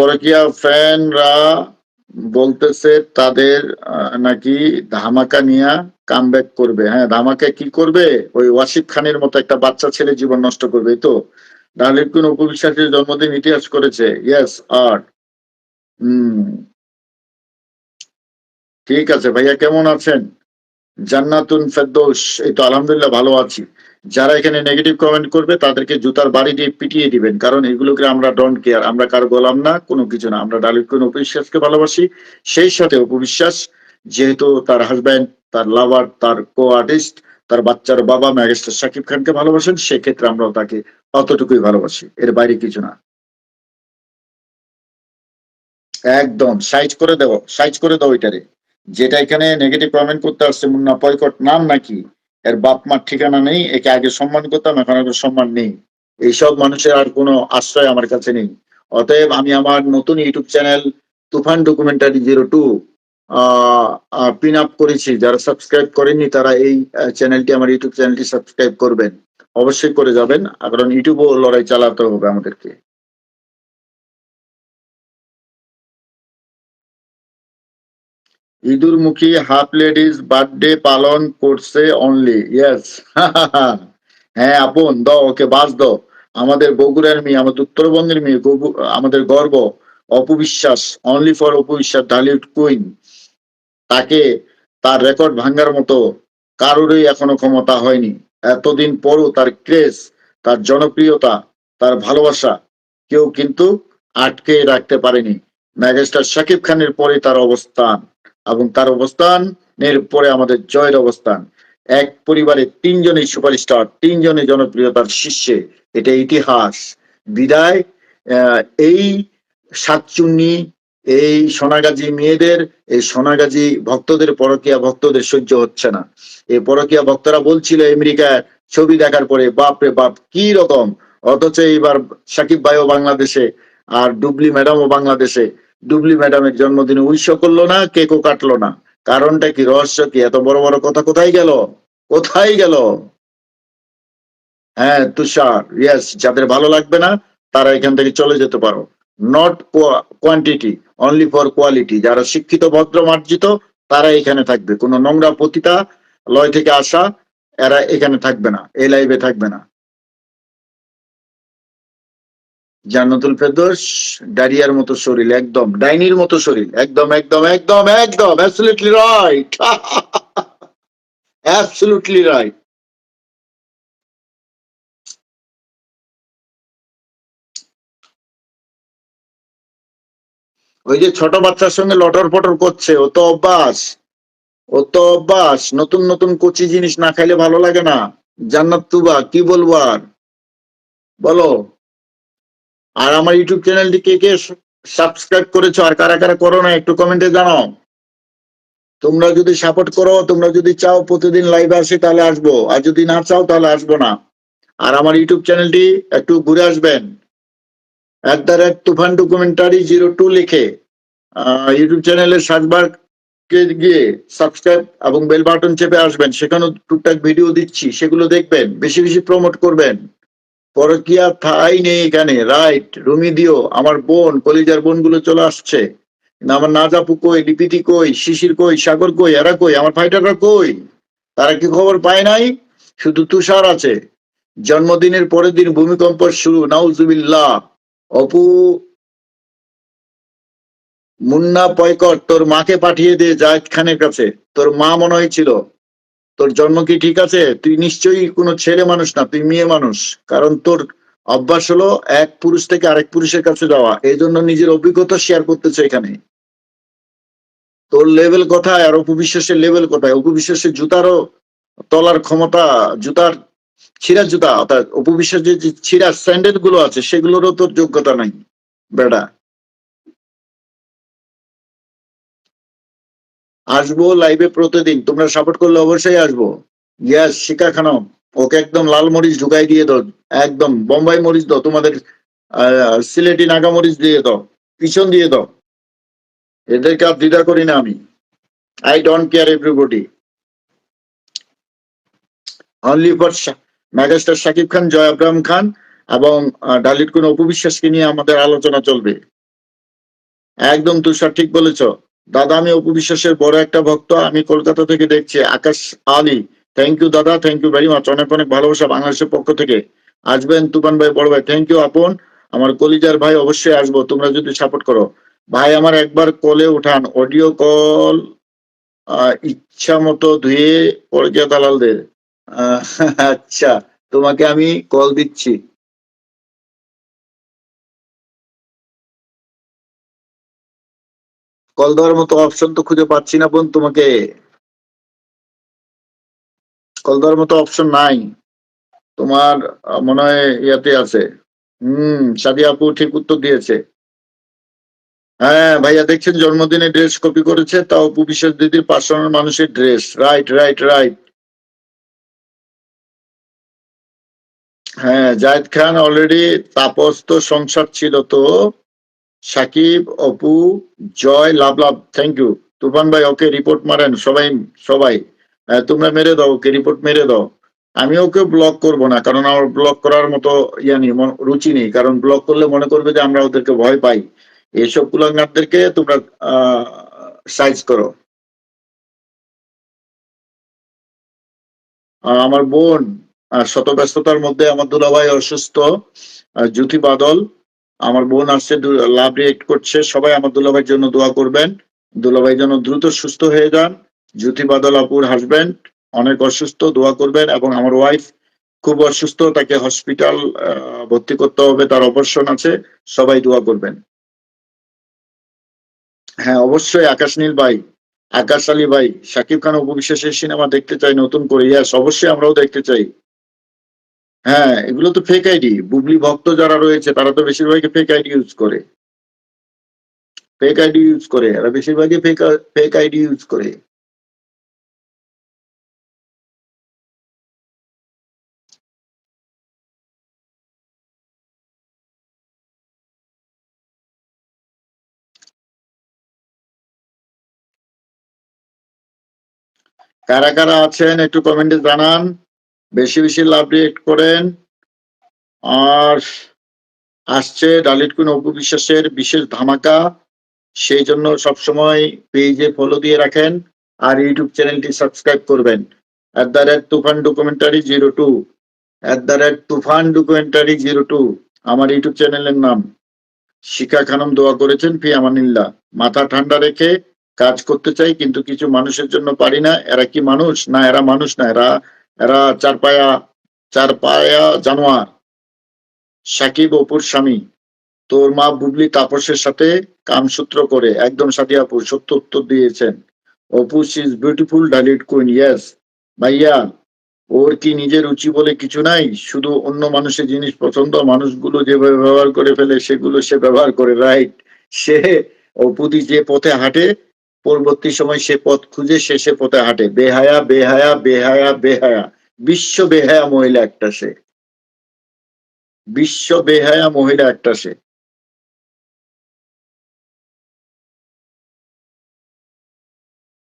পরকিয়া ফ্যানরা বলতেছে তাদের নাকি ধামাকা নিয়া কামব্যাক করবে? হ্যাঁ ধামাকা কি করবে? ওই ওয়াসিফ খানের মতো একটা বাচ্চা ছেলে জীবন নষ্ট করবে তো? ডালির কোন উপবিশ্বাসের জন্মদিন ইতিহাস করেছে? ইয়েস আর হম। ঠিক আছে, ভাইয়া কেমন আছেন? জান্নাতুন ফেরদৌস, এই তো আলহামদুলিল্লাহ ভালো আছি। যারা এখানে নেগেটিভ কমেন্ট করবে, তাদেরকে জুতার বাড়ি দিয়ে পিটিয়ে দিবেন। কারণ এগুলোকে আমরা ডোন্ট কেয়ার আমরা কার গোলাম না, কোনো কিছু না। আমরা ডালিত কোন উপবিশ্বাসকে ভালোবাসি। সেই সাথে উপবিশ্বাস যেহেতু তার হাজব্যান্ড তার লাভার তার কো আর্টিস্ট তার বাচ্চার বাবা ম্যাগেস্টার শাকিব খানকে ভালোবাসেন, সেক্ষেত্রে আমরাও তাকে অতটুকুই ভালোবাসি। এর বাইরে কিছু না। একদম সাইজ করে দেও সাইজ করে দাও এটারে যেটা এখানে নেগেটিভ কমেন্ট করতে আসছে, মুন্না পয়কট নাম নাকি? এর বাপ মার ঠিকানা নেই, একে আগে সম্মান করতাম, এখন আর সম্মান নেই। এইসব মানুষের আর কোনো আশ্রয় আমার কাছে নেই। অতএব আমি আমার নতুন YouTube channel Tufan documentary zero two pin up করেছি। যারা সাবস্ক্রাইব করেননি, তারা এই চ্যানেলটি, আমার ইউটিউব চ্যানেলটি সাবস্ক্রাইব করবেন। অবশ্যই করে যাবেন। কারণ ইউটিউবও লড়াই চালাতে হবে আমাদেরকে। ইঁদুরমুখী হাফ লেডিস বার্থডে পালন করছে অনলি ইয়েস হ্যাঁ আপন, দাও, ওকে বাস দাও। আমাদের বগুড়ার মেয়ে, আমাদের উত্তরবঙ্গের মেয়ে আমাদের গর্ব, অপবিশ্বাস only for Apu Biswas Dhallywood queen তাকে তার রেকর্ড ভাঙ্গার মতো কারোরই এখনও ক্ষমতা হয়নি। এতদিন পরও তার ক্রেজ তার জনপ্রিয়তা, তার ভালোবাসা কেউ কিন্তু আটকে রাখতে পারেনি। ম্যাগেস্টার শাকিব খানের পরে তার অবস্থান। এবং তার অবস্থানের পরে আমাদের জয়ের অবস্থান। এক পরিবারে তিনজনই সুপারস্টার তিনজনই জনপ্রিয়তার শীর্ষে। এটা ইতিহাস। বিদায় এই সাতচুন্নি এই সোনাগাজী মেয়েদের, এই সোনাগাজী ভক্তদের, পরকিয়া ভক্তদের সহ্য হচ্ছে না। এই পরকিয়া ভক্তরা বলছিল আমেরিকায় ছবি দেখার পরে বাপ রে বাপ, কি রকম? অথচ এবার সাকিব ভাইও বাংলাদেশে আর ডুবলি ম্যাডামও বাংলাদেশে। ডুবলি ম্যাডামের জন্মদিনে উইশ করল না, কেকও কাটলো না। কারণটা কি, রহস্য কি? এত বড় বড় কথা কোথায় গেল? কোথায় গেল? হ্যাঁ তুষার ইয়াস যাদের ভালো লাগবে না, তারা এখান থেকে চলে যেতে পারো। Not quantity only for quality যারা শিক্ষিত, ভদ্র, মার্জিত, তারা এখানে থাকবে। কোনো নোংরা পতিতা লয় থেকে আসা, এরা এখানে থাকবে না, এই লাইভে থাকবে না। জান্নাতুল ফেরদৌস ডারিয়ার মতো শরীর, একদম, ডাইনির মতো শরীর, একদম একদম একদম একদম অ্যাবসলিউটলি রাইট অ্যাবসলিউটলি রাইট ওই যে ছোট বাচ্চার সঙ্গে লটর পটর করছে, ও তো অভ্যাস, ও তো অভ্যাস, নতুন নতুন কচি জিনিস না খাইলে ভালো লাগে না। জান্নাত তুবা, কি বলব আর? বলো। আর আমার ইউটিউব চ্যানেলটি কে কে সাবস্ক্রাইব করেছ আর কারা কারা করো না, একটু কমেন্টে জানাও। তোমরা যদি সাপোর্ট করো, তোমরা যদি চাও প্রতিদিন লাইভে আসি, তাহলে আসব। আর যদি না চাও, তাহলে আসব না। আর আমার ইউটিউব চ্যানেলটি একটু ঘুরে আসবেন। At the rate Tufan documentary zero two লিখে ইউটিউব চ্যানেলের সার্চবার গিয়ে সাবস্ক্রাইব এবং বেল বাটন চেপে আসবেন। সেখানেও টুকটাক ভিডিও দিচ্ছি, সেগুলো দেখবেন, বেশি বেশি প্রমোট করবেন। পরকিয়া ঠাই নেই এখানে রাইট রুমি দিও, আমার বোন, কলিজার বোনগুলো চলে আসছে। আমার নাজাপু কই, লিপিটি কই, শিশির কই, সাগর কই, এরা কই, আমার ফাইটাররা কই? তারা কি খবর পায় নাই? শুধু তুষার আছে। জন্মদিনের পরের দিন ভূমিকম্প শুরু, নাউজুবিল্লাহ। অপু, মুন্না পয়কর, তোর মাকে পাঠিয়ে দে জায়েদ খানের কাছে। তোর মা মনে হয়েছিল তোর জন্ম কি ঠিক আছে? তুই নিশ্চয়ই কোনো ছেলে মানুষ না, তুই মেয়ে মানুষ। কারণ তোর অভ্যাস হলো এক পুরুষ থেকে আরেক পুরুষের কাছে যাওয়া। এই জন্য নিজের অভিজ্ঞতা শেয়ার করতেছে এখানে। তোর লেভেল কোথায় আর অপবিশ্বাসের লেভেল কোথায়? অপবিশ্বাসের জুতারও তলার ক্ষমতা, জুতার ছিঁড়া জুতা, অর্থাৎ অপবিশ্বাস যে যে ছিঁড়া স্যান্ডেলগুলো আছে, সেগুলোরও তোর যোগ্যতা নাই। বেড়া। আসব লাইভে প্রতিদিন, তোমরা সাপোর্ট করলে অবশ্যই আসব। ইয়াস শিকা খানম, ওকে একদম লাল মরিচ ঢুকাই দিয়ে দাও, একদম বোম্বাই মরিচ দাও, তোমাদের সিলেটি নাগা মরিচ দিয়ে দাও, পিছন দিয়ে দাও। এদেরকে আর দ্বিধা করি না আমি। I don't care everybody only for megastar Shakib Khan Joy Abraham Khan এবং ডালিত কোন উপবিশ্বাসকে নিয়ে আমাদের আলোচনা চলবে। একদম তুষার ঠিক বলেছ। দাদা, আমি অপু বিশ্বাসের বড় একটা ভক্ত, আমি কলকাতা থেকে দেখছি, আকাশ আলী। থ্যাংক ইউ দাদা থ্যাংক ইউ ভেরি মাচ অনেক অনেক ভালোবাসা বাংলাদেশের পক্ষ থেকে। আসবেন তুফান ভাই, বড় ভাই থ্যাংক ইউ আপন। আমার কলিজার ভাই অবশ্যই আসব, তোমরা যদি সাপোর্ট করো। ভাই, আমার একবার কলে উঠান অডিও কল ইচ্ছা মতো ধুয়ে পড়ে গিয়া দালালদের। আচ্ছা তোমাকে আমি কল দিচ্ছি। কল দেওয়ার মতো অপশন তো খুঁজে পাচ্ছি না বোন তোমাকে। কল দেওয়ার মতো অপশন নাই। তোমার মনে হয় ইয়াতে আছে। হুম সাদি আপু ঠিক উত্তর দিয়েছে। হ্যাঁ ভাইয়া দেখছেন জন্মদিনে ড্রেস কপি করেছে, তাও অপু বিশ্বাস দিদির পার্সোনাল মানুষের ড্রেস রাইট রাইট রাইট হ্যাঁ জায়েদ খান অলরেডি তাপস তো সংসার ছিল তো। Shakib, Apu, Joy, love love thank you Tufan ভাই, ওকে রিপোর্ট মারেন, সবাই সবাই। তোমরা মেরে দাও, ওকে রিপোর্ট মেরে দাও। আমি ওকে ব্লক করব না, কারণ আমার ব্লক করার মতো ইয়া নেই রুচি নেই। কারণ ব্লক করলে মনে করবে যে আমরা ওদেরকে ভয় পাই। এইসব কুলাঙ্গারদেরকে তোমরা সাইজ করো। আমার বোন শত ব্যস্ততার মধ্যে আমার দুলাভাই অসুস্থ জ্যোতি বাদল। আমার বোন আসছে লাভ রিয়েক্ট করছে। সবাই আমার দুলাভাইয়ের জন্য দোয়া করবেন। দুলাভাই যেন দ্রুত সুস্থ হয়ে যান। জ্যোতি বাদল আপুর হাজবেন্ড অনেক অসুস্থ, দোয়া করবেন। এবং আমার ওয়াইফ খুব অসুস্থ, তাকে হসপিটাল ভর্তি করতে হবে। তার অপারেশন আছে। সবাই দোয়া করবেন। হ্যাঁ অবশ্যই আকাশ নীল ভাই, আকাশ আলী ভাই, শাকিব খান উপবিশ্বাসের সিনেমা দেখতে চাই, নতুন করে। ইয়াস অবশ্যই আমরাও দেখতে চাই। হ্যাঁ এগুলো তো ফেক আইডি বুবলি ভক্ত যারা রয়েছে, তারা তো বেশিরভাগই ফেক আইডি ইউজ করে। ফেক আইডি ইউজ করে, এরা বেশিরভাগই ফেক ফেক আইডি ইউজ করে। কারা কারা আছেন একটু কমেন্টে জানান। বেশি বেশি লাভ রিয়েক্ট করেন। আর আসছে ডালিট কুন অপু বিশেষ ধামাকা। সেই জন্য সবসময় পেজে ফলো দিয়ে রাখেন আর ইউটিউব চ্যানেলটি সাবস্ক্রাইব করবেন। At the rate Tufan documentary zero two at the rate Tufan documentary zero two আমার ইউটিউব চ্যানেলের নাম। শিখা খানম দোয়া করেছেন ফি আমানিল্লাহ। মাথা ঠান্ডা রেখে কাজ করতে চাই, কিন্তু কিছু মানুষের জন্য পারি না। এরা কি মানুষ? না, এরা মানুষ না, এরা এরা চার পায়া চার পায়া জানোয়ার। সাকিব অপুর স্বামী। তোর মা বুবলি তাপসের সাথে কামসূত্র করে একদম সাথী আপু সত্য উত্তর দিয়েছেন। Apu is beautiful ডালিট queen yes ভাইয়া, ওর কি নিজের রুচি বলে কিছু নাই? শুধু অন্য মানুষের জিনিস পছন্দ, মানুষগুলো যেভাবে ব্যবহার করে ফেলে, সেগুলো সে ব্যবহার করে রাইট সে অপুদি যে পথে হাঁটে পরবর্তী সময় সে পথ খুঁজে সে পথে হাঁটে। বেহায়া বেহায়া বেহায়া বেহায়া। বিশ্ব বেহায়া মহিলা একটা সে। বিশ্ব বেহায়া মহিলা একটা সে।